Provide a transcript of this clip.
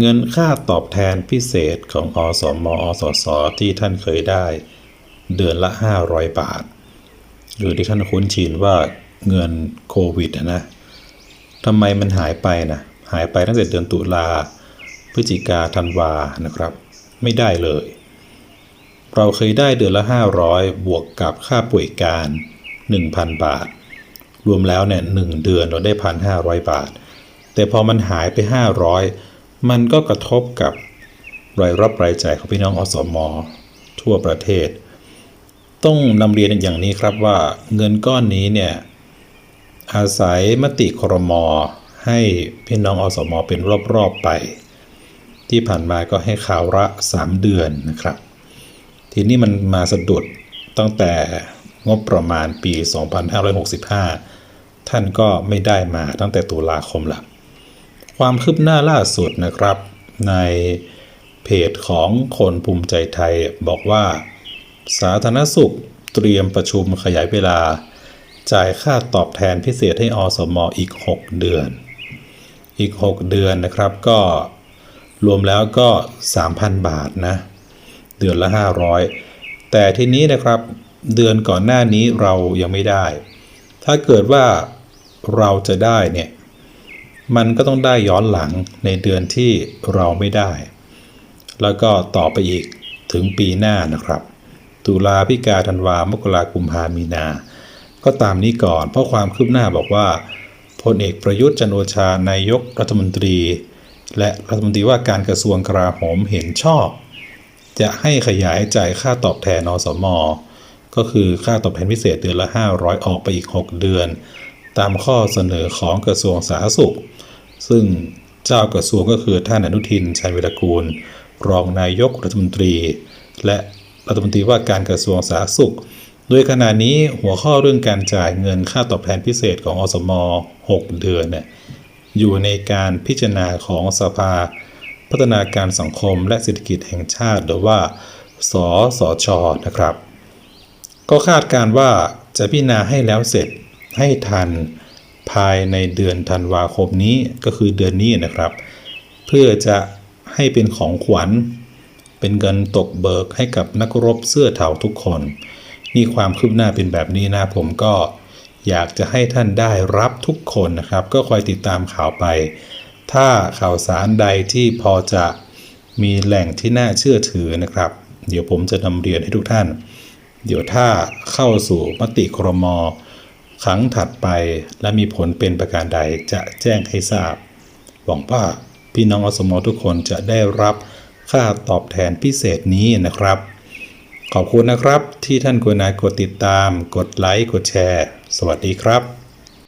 เงินค่าตอบแทนพิเศษของอสมอสสที่ท่านเคยได้ เดือนละ 500 บาท หรือที่ท่านคุ้นชินว่าเงินโควิดอะนะทำไมมันหายไปนะหายไปตั้งแต่เดือนตุลาพฤศจิกาธันวานะครับ ไม่ได้เลย เราเคยได้เดือนละ 500 บวกกับค่าป่วยการ 1,000 บาท รวมแล้วเนี่ยหนึ่งเดือนเราได้ 1,500 บาท แต่พอมันหายไป 500 มันก็กระทบกับรายรับรายจ่ายของพี่น้องอสมทั่วประเทศ ต้องนำเรียนอย่างนี้ครับว่าเงินก้อนนี้เนี่ยอาศัยมติครมให้พี่น้องอสมเป็นรอบๆไป ที่ผ่านมาก็ให้ข่าวละ 3 เดือนนะครับ ทีนี้มันมาสะดุดตั้งแต่งบประมาณปี 2565 ท่านก็ไม่ได้มาตั้งแต่ตุลาคมละ ความคืบหน้าล่าสุดนะครับ ในเพจของคนภูมิใจไทยบอกว่า สาธารณสุขเตรียมประชุมขยายเวลา จ่ายค่าตอบแทนพิเศษให้อสมอีก 6 เดือน อีก 6 เดือนนะครับก็รวมแล้วก็ 3,000 บาทนะ เดือนละ 500 แต่ทีนี้นะครับเดือนก่อนหน้านี้เรายังไม่ได้ ถ้าเกิดว่าเราจะได้เนี่ย มันก็ต้องได้ย้อนหลังในเดือนที่เราไม่ได้ แล้วก็ต่อไปอีกถึงปีหน้านะครับ ตุลาพิกาธันวามกรากุมภามีนา ก็ตามนี้ก่อน เพราะความคืบหน้าบอกว่าพลเอกประยุทธ์จันโอชานายกรัฐมนตรี และรัฐมนตรีว่าการกระทรวงกลาโหมเห็นชอบ จะให้ขยายจ่ายค่าตอบแทนอสม ก็คือค่าตอบแทนพิเศษเดือนละ 500 ออกไปอีก 6 เดือน ตามข้อเสนอของกระทรวงสาธารณสุข ซึ่งเจ้ากระทรวงก็คือท่านอนุทินชัยวิรกูล รองนายกรัฐมนตรี และรัฐมนตรีว่าการกระทรวงสาธารณสุข โดยขณะนี้หัวข้อเรื่องการจ่ายเงินค่าตอบแทนพิเศษของอสม 6 เดือนเนี่ยอยู่ในการพิจารณาของสภา พัฒนาการสังคมและเศรษฐกิจแห่งชาติหรือว่า สสช นะครับ ก็คาดการว่าจะพิจารณาให้แล้วเสร็จ ให้ทันภายในเดือนธันวาคมนี้ก็คือเดือนนี้นะครับ เพื่อจะให้เป็นของขวัญ เป็นเงินตกเบิกให้กับนักรบเสื้อเทาทุกคน นี่ความคืบหน้าเป็นแบบนี้นะผมก็อยากจะให้ท่านได้รับทุกคนนะครับ ก็คอยติดตามข่าวไป ถ้าข่าวสารใดที่พอจะมีแหล่งที่น่าเชื่อถือนะครับ เดี๋ยวผมจะนำเรียนให้ทุกท่าน เดี๋ยวถ้าเข้าสู่มติครม ครั้งถัดไปและมีผลเป็นประการใดจะแจ้งให้ทราบ หวังว่าพี่น้องอสมอทุกคนจะได้รับค่าตอบแทนพิเศษนี้นะครับ ขอบคุณนะครับที่ท่านกุณากดติดตาม กดไลค์ กดแชร์ สวัสดีครับ